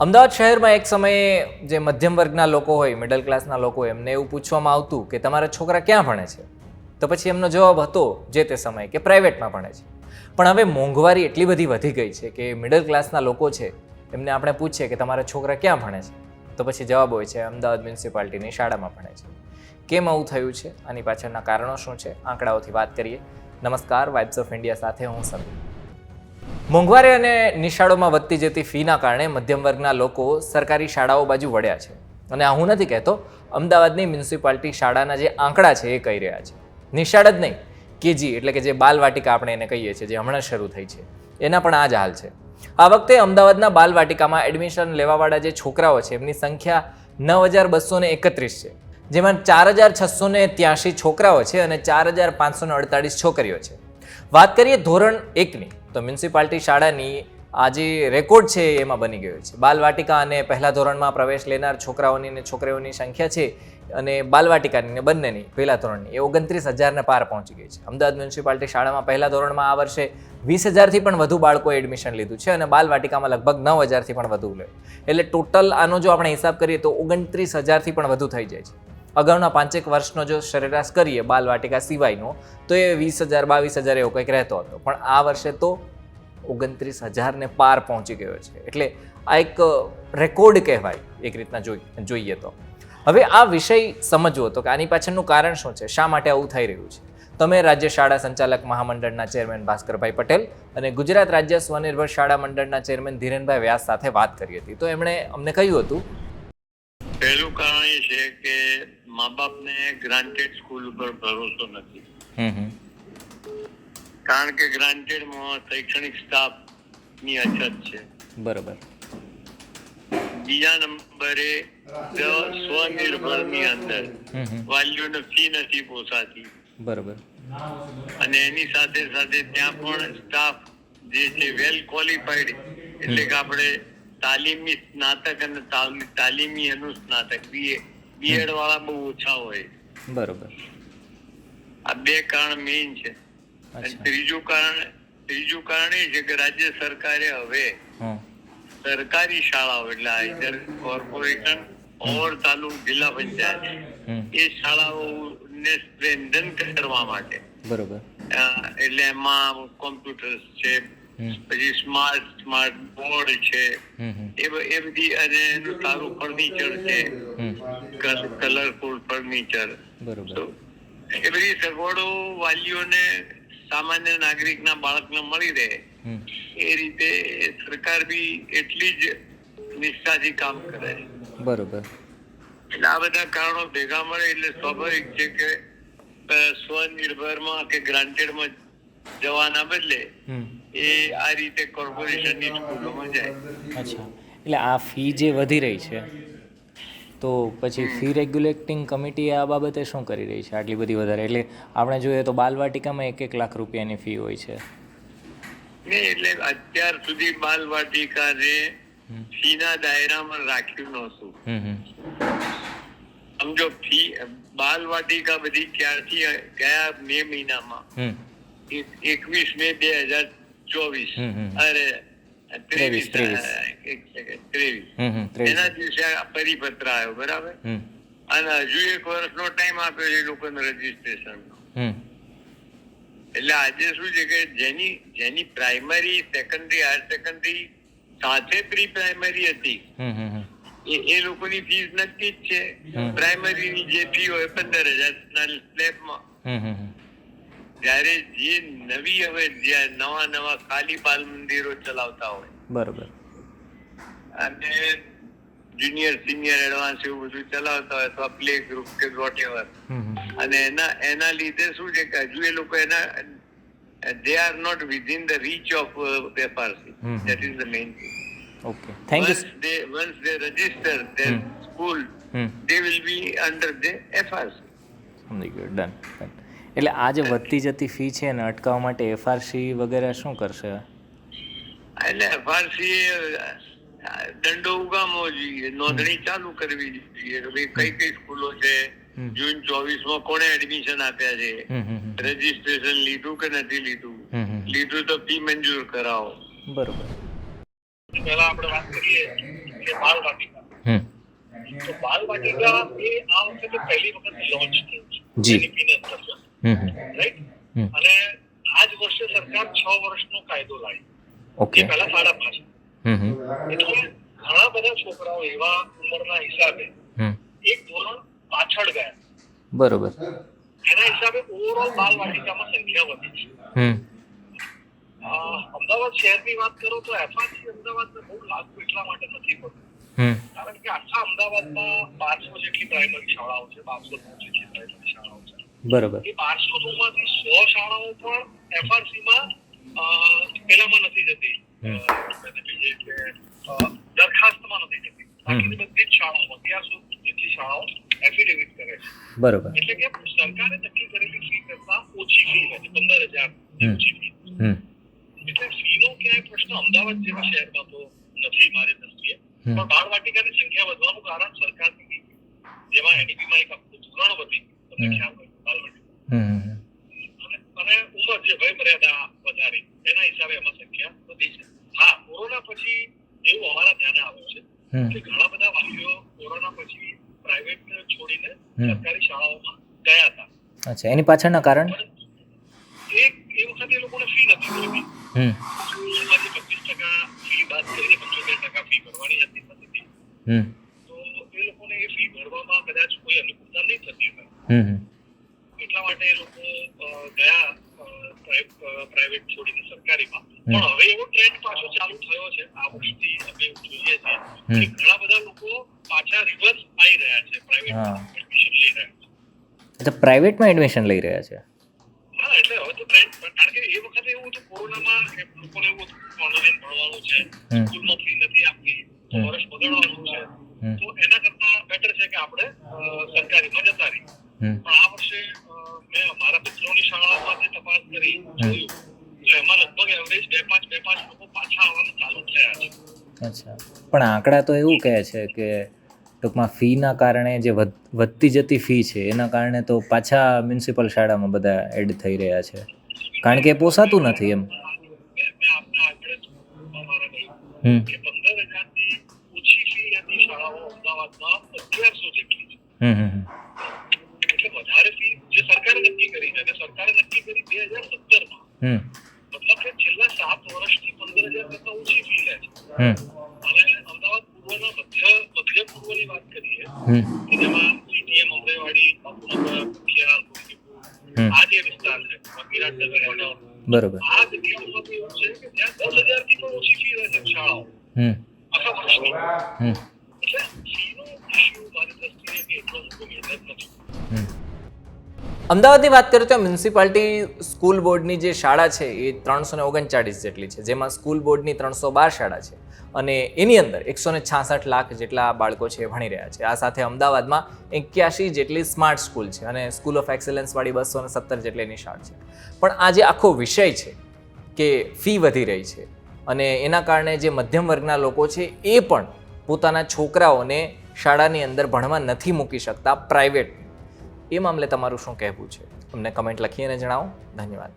અમદાવાદ શહેરમાં એક સમયે જે મધ્યમ વર્ગના લોકો હોય મિડલ ક્લાસના લોકો હોય, એમને એવું પૂછવામાં આવતું કે તમારા છોકરા ક્યાં ભણે છે? તો પછી એમનો જવાબ હતો જે તે સમયે કે પ્રાઇવેટમાં ભણે છે. પણ હવે મોંઘવારી એટલી બધી વધી ગઈ છે કે મિડલ ક્લાસના લોકો છે, એમને આપણે પૂછીએ કે તમારા છોકરા ક્યાં ભણે છે? તો પછી જવાબ હોય છે, અમદાવાદ મ્યુનિસિપાલિટીની શાળામાં ભણે છે. કેમ આવું થયું છે? આની પાછળના કારણો શું છે? આંકડાઓથી વાત કરીએ. નમસ્કાર વાઇબ્સ ઓફ ઇન્ડિયા સાથે હું સમીર. મોંઘવારી અને નિશાળોમાં વધતી જતી ફીના કારણે મધ્યમ વર્ગના લોકો સરકારી શાળાઓ બાજુ વળ્યા છે. અને આ હું નથી કહેતો, અમદાવાદની મ્યુનિસિપાલિટી શાળાના જે આંકડા છે એ કહી રહ્યા છે. નિશાળ જ નહીં, કેજી એટલે કે જે બાલવાટિકા આપણે એને કહીએ છીએ, જે હમણાં શરૂ થઈ છે. એના પણ આ જ હાલ છે. આ વખતે અમદાવાદના બાલવાટિકામાં એડમિશન લેવાવાળા જે છોકરાઓ છે, એમની સંખ્યા નવ હજાર બસો ને એકત્રીસ છે. જેમાં ચાર હજાર છસો ને ત્યાસી છોકરાઓ છે અને ચાર હજાર પાંચસો ને અડતાળીસ છોકરીઓ છે. વાત કરીએ ધોરણ એકની, તો મ્યુનિસિપાલિટી શાળાની આ જે રેકોર્ડ છે એમાં બની ગયો છે. બાલવાટિકા અને પહેલા ધોરણમાં પ્રવેશ લેનાર છોકરાઓની અને છોકરીઓની સંખ્યા છે અને બાલવાટિકાની ને બંનેની, પહેલા ધોરણની, એ ઓગણત્રીસ હજારને પાર પહોંચી ગઈ છે. અમદાવાદ મ્યુનિસિપાલિટી શાળામાં પહેલા ધોરણમાં આ વર્ષે વીસ હજારથી પણ વધુ બાળકોએ એડમિશન લીધું છે અને બાલવાટિકામાં લગભગ નવ હજારથી પણ વધુ લે. એટલે ટોટલ આનો જો આપણે હિસાબ કરીએ તો ઓગણત્રીસ હજારથી પણ વધુ થઈ જાય છે. અગાઉના પાંચેક વર્ષનો જો સરેરાશ કરીએ બાલવાટિકા સિવાયનો, તો એ વીસ હજાર, બાવીસ હજાર એવો કંઈક રહેતો હતો. પણ આ વર્ષે તો ઓગણત્રીસ હજારને પાર પહોંચી ગયો છે. એટલે આ એક રેકોર્ડ કહેવાય એક રીતના જોઈ, જોઈએ તો. હવે આ વિષય સમજવો તો કે આની પાછળનું કારણ શું છે? શા માટે આવું થઈ રહ્યું છે? તમે રાજ્ય શાળા સંચાલક મહામંડળના ચેરમેન ભાસ્કરભાઈ પટેલ અને ગુજરાત રાજ્ય સ્વનિર્ભર શાળા મંડળના ચેરમેન ધીરેનભાઈ વ્યાસ સાથે વાત કરી હતી. તો એમણે અમને કહ્યું હતું પહેલું કારણ એ છે કે મા બાપને ગ્રાન્ટેડ સ્કૂલ ઉપર ભરોસો નથી. કારણ કે ગ્રાન્ટેડમાં શૈક્ષણિક સ્ટાફની અછત છે. બરોબર. બીજા નંબરે સ્વનિર્ભરની અંદર વાલીઓને ફી નથી પોસાતી. બરોબર. અને એની સાથે સાથે ત્યાં પણ સ્ટાફ જે છે વેલ ક્વોલિફાઈડ એટલે કે આપણે તાલીમી સ્નાતક અને તાલીમી અનુસ્નાતક. બીએ બીએડ વાળા બહુ ઓછા હોય. બરોબર. આ બે કારણ મેઇન છે. અને ત્રીજું કારણ ત્રીજું કારણ એ છે કે રાજ્ય સરકારે હવે સરકારી શાળાઓ એટલે આઈધર કોર્પોરેશન ઓર તાલુક જિલ્લા પંચાયત એ એ શાળાઓને સ્ટ્રેન્થન કરવા માટે. બરોબર. એટલે એમાં કોમ્પ્યુટર્સ છે પછી સ્માર્ટ સ્માર્ટ બોર્ડ છે. એ એ બધી અને એનું સારું ફર્નિચર છે. કલરફુલ ફર્નિચર બરોબર. એ બધી સગવડો વાલીઓને સામાન્ય નાગરિકના બાળકને મળી રહે. એ રીતે સરકાર બી એટલી જ નિષ્ઠાથી કામ કરે. બરોબર. એટલે આ બધા કારણો ભેગા મળે એટલે સ્વાભાવિક છે કે સ્વનિર્ભરમાં કે ગ્રાન્ટેડમાં જવાના બદલે એ આ રીતે કોર્પોરેશનની સ્કૂલોમાં જાય. અચ્છા. એટલે આ ફી જે વધી રહી છે તો પછી ફી રેગ્યુલેટિંગ કમિટી આ બાબતે શું કરી રહી છે આટલી બધી વધારે? એટલે આપણે જોઈએ તો બાલવાટિકામાં એક એક લાખ રૂપિયાની ફી હોય છે. નહીં એટલે અત્યાર સુધી બાલ વાટિકાને હમ. ફીના દાયરામાં રાખ્યું નહોતું. સમજો ફી બાલ વાટિકા બધી ક્યારથી ગયા મે મહિનામાં? એકવીસ મે બે હજાર ચોવીસ. અરે ત્રેવીસ, ત્રેવીસ એના દિવસે પરિપત્ર આવ્યો બરાબર? અને હજુ એક વર્ષનો ટાઈમ આપ્યો એ લોકોને રજીસ્ટ્રેશન હમ એટલે આજે શું છે કે જેની જેની પ્રાઇમરી સેકન્ડરી હાયર સેકન્ડરી સાથે પ્રી પ્રાઇમરી હતી હમ એ લોકોની ફીસ નક્કી જ છે. પ્રાઇમરીની જે ફી હોય પંદર હજાર ના સ્લેબમાં. જ્યારે જે નવી હવે જ્યાં નવા નવા ખાલી બાલ મંદિરો ચલાવતા હોય. બરોબર. અને જુનિયર સિનિયર એડવાન્સ એવું બધું ચલાવતા હોય અથવા પ્લે ગ્રુપ કે વોટ એવર અને એના એના લીધે શું છે કે હજુ એ લોકો એના they are not within the reach of hmm. That is the main thing okay thank you they once they register their school they will be will the FRC સમજી ગયો. ડન એટલે આ જે વધતી જતી ફી છે એને અટકાવવા માટે એફઆરસી વગેરે શું કરશે? એટલે એફઆરસી એ, દંડો ઉગામવો જોઈએ નોંધણી ચાલુ કરવી જોઈએ. કે ભાઈ કઈ કઈ સ્કૂલો છે જૂન ચોવીસમાં કોણે એડમિશન આપ્યા છે? રજીસ્ટ્રેશન લીધું કે નથી લીધું? લીધું તો ફી મંજૂર કરાવો. બરોબર. પહેલા આપણે વાત કરીએ કે બાળ વાટિકા તો બાળ વાટિકા એ આ વખતે પહેલી વખત લોન્ચ થયું છે. જી. રાઈટ અને આ જ વર્ષે સરકાર છ વર્ષનો કાયદો લાવી. ઓકે. પહેલા સાડા પાંચ. એટલે ઘણા બધા છોકરાઓ એવા ઉંમરના હિસાબે એક ધોરણ પાછળ ગયા. બરોબર. એના હિસાબે ઓવરઓલ બાળ વાટિકામાં સંખ્યા વધી છે. અમદાવાદ શહેરની વાત કરો તો એફઆરસી અમદાવાદને બહુ લાગુ એટલા માટે નથી પડતું. કારણ કે આખા અમદાવાદમાં બારસો જેટલી પ્રાઇમરી શાળાઓ છે બારસો જેટલી પ્રાઇમરી શાળાઓ છે. બરોબર. એ બારસો માંથી સો શાળાઓ પણ એફઆરસી માં પેલામાં નથી જતી. દરખાસ્તમાં નથી જતી. બાકી બધી જ શાળાઓ અત્યાર સુધી જેટલી શાળાઓ એફિડેવિટ કરે છે. બરોબર. એટલે કે સરકારે નક્કી કરેલી ફી કરતા ઓછી ફી છે પંદર હજાર ઓછી ફી એટલે ફીનો ક્યાંય પ્રશ્ન અમદાવાદ જેવા શહેરમાં તો નથી મારી દ્રષ્ટિએ. પણ બાળવાટિકાની સંખ્યા વધવાનું કારણ સરકારની નીતિ જેમાં એનડીપીમાં એક આખું ધોરણ વધી. તમને. ખ્યાલ હોય બાળ વાટિકા હમ હમ અને ઉંમર જે વય મર્યાદા વધારી એના હિસાબે એમાં સંખ્યા વધી છે. હા કોરોના પછી એવું અમારા ધ્યાને આવ્યું છે કે ઘણા બધા વાલીઓ કોરોના પછી પ્રાઇવેટ છોડીને. સરકારી શાળાઓમાં ગયા હતા. અચ્છા એની પાછળના કારણ? એક એ વખતે એ લોકોને ફી નથી હમ. સ્કૂલમાંથી પચીસ ટકા ફી બાદ કરીને પંચોતેર ટકા ફી ભરવાની હતી પદ્ધતિ. તો એ લોકોને એ ફી ભરવામાં કદાચ કોઈ અનુકૂળતા નહીં થતી હોય. પ્રાઇવેટ છોડીને સરકારીમાં. પણ હવે એવો ટ્રેન્ડ પાછો ચાલુ થયો છે આ વર્ષથી અમે જોઈએ છે કે ઘણા બધા લોકો પાછા રિવર્સ આવી રહ્યા છે પ્રાઇવેટ એડમિશન લઈ રહ્યા છે. એટલે પ્રાઇવેટમાં એડમિશન લઈ રહ્યા છે? હા એટલે હવે તો ટ્રેન્ડ કારણ કે એ વખતે એવું હતું કોરોનામાં લોકોને એવું હતું ઓનલાઈન ભણવાનું છે. સ્કૂલમાં ફી નથી આપવી વર્ષ બગડવાનું છે. તો એના કરતા બેટર છે કે આપણે સરકારીમાં જતા રહીએ. પણ આ વર્ષે મેં મારા મિત્રોની શાળાઓમાં જે તપાસ કરી જોયું તો એમાં લગભગ એવરેજ બે પાંચ બે પાંચ લોકો પાછા આવવાનું ચાલુ થયા છે. અચ્છા. પણ આંકડા તો એવું કહે છે કે ટૂંકમાં ફીના કારણે જે વધ- વધતી જતી ફી છે એના કારણે તો પાછા મ્યુનિસિપલ શાળામાં બધા એડ થઈ રહ્યા છે. કારણ કે પોસાતું નથી એમ. હમ. હમ હમ હમ હમ. એટલે વધારે ફી જે સરકારે નક્કી કરી છે સરકારે નક્કી કરી બે હજાર સત્તરમાં હમ મતલબ કે છેલ્લા સાત વર્ષથી પંદર હજાર કરતા ઓછી ફી લે છે. અને અમદાવાદ પૂર્વના મધ્ય મધ્ય પૂર્વની વાત કરીએ કે જેમાં સીટીએમ અમરેવાડી ગોમતીપુર આ જે વિસ્તાર છે વિરાટનગર એનો બરોબર. આ જગ્યાઓમાં એવું છે કે જ્યાં દસ હજારથી પણ ઓછી ફી રહે છે શાળાઓ. અથવા અમદાવાદની વાત કરીએ તો મ્યુનિસિપાલિટી સ્કૂલ બોર્ડની જે શાળા છે એ ત્રણસો ને ઓગણચાળીસ જેટલી છે, જેમાં સ્કૂલ બોર્ડની ત્રણસો બાર શાળા છે. અને એની અંદર એકસો ને છાસઠ લાખ જેટલા બાળકો છે ભણી રહ્યા છે. આ સાથે અમદાવાદમાં એક્યાસી જેટલી સ્માર્ટ સ્કૂલ છે અને સ્કૂલ ઓફ એક્સેલન્સવાળી બસો ને સત્તર જેટલી નિશાળ છે. પણ આ જે આખો વિષય છે કે ફી વધી રહી છે અને એના કારણે જે મધ્યમ વર્ગના લોકો છે એ પણ પોતાના છોકરાઓને શાળાની અંદર ભણવા નથી મૂકી શકતા પ્રાઇવેટ એ મામલે તમારું શું કહેવું છે? અમને કમેન્ટ લખી અને જણાવો. ધન્યવાદ.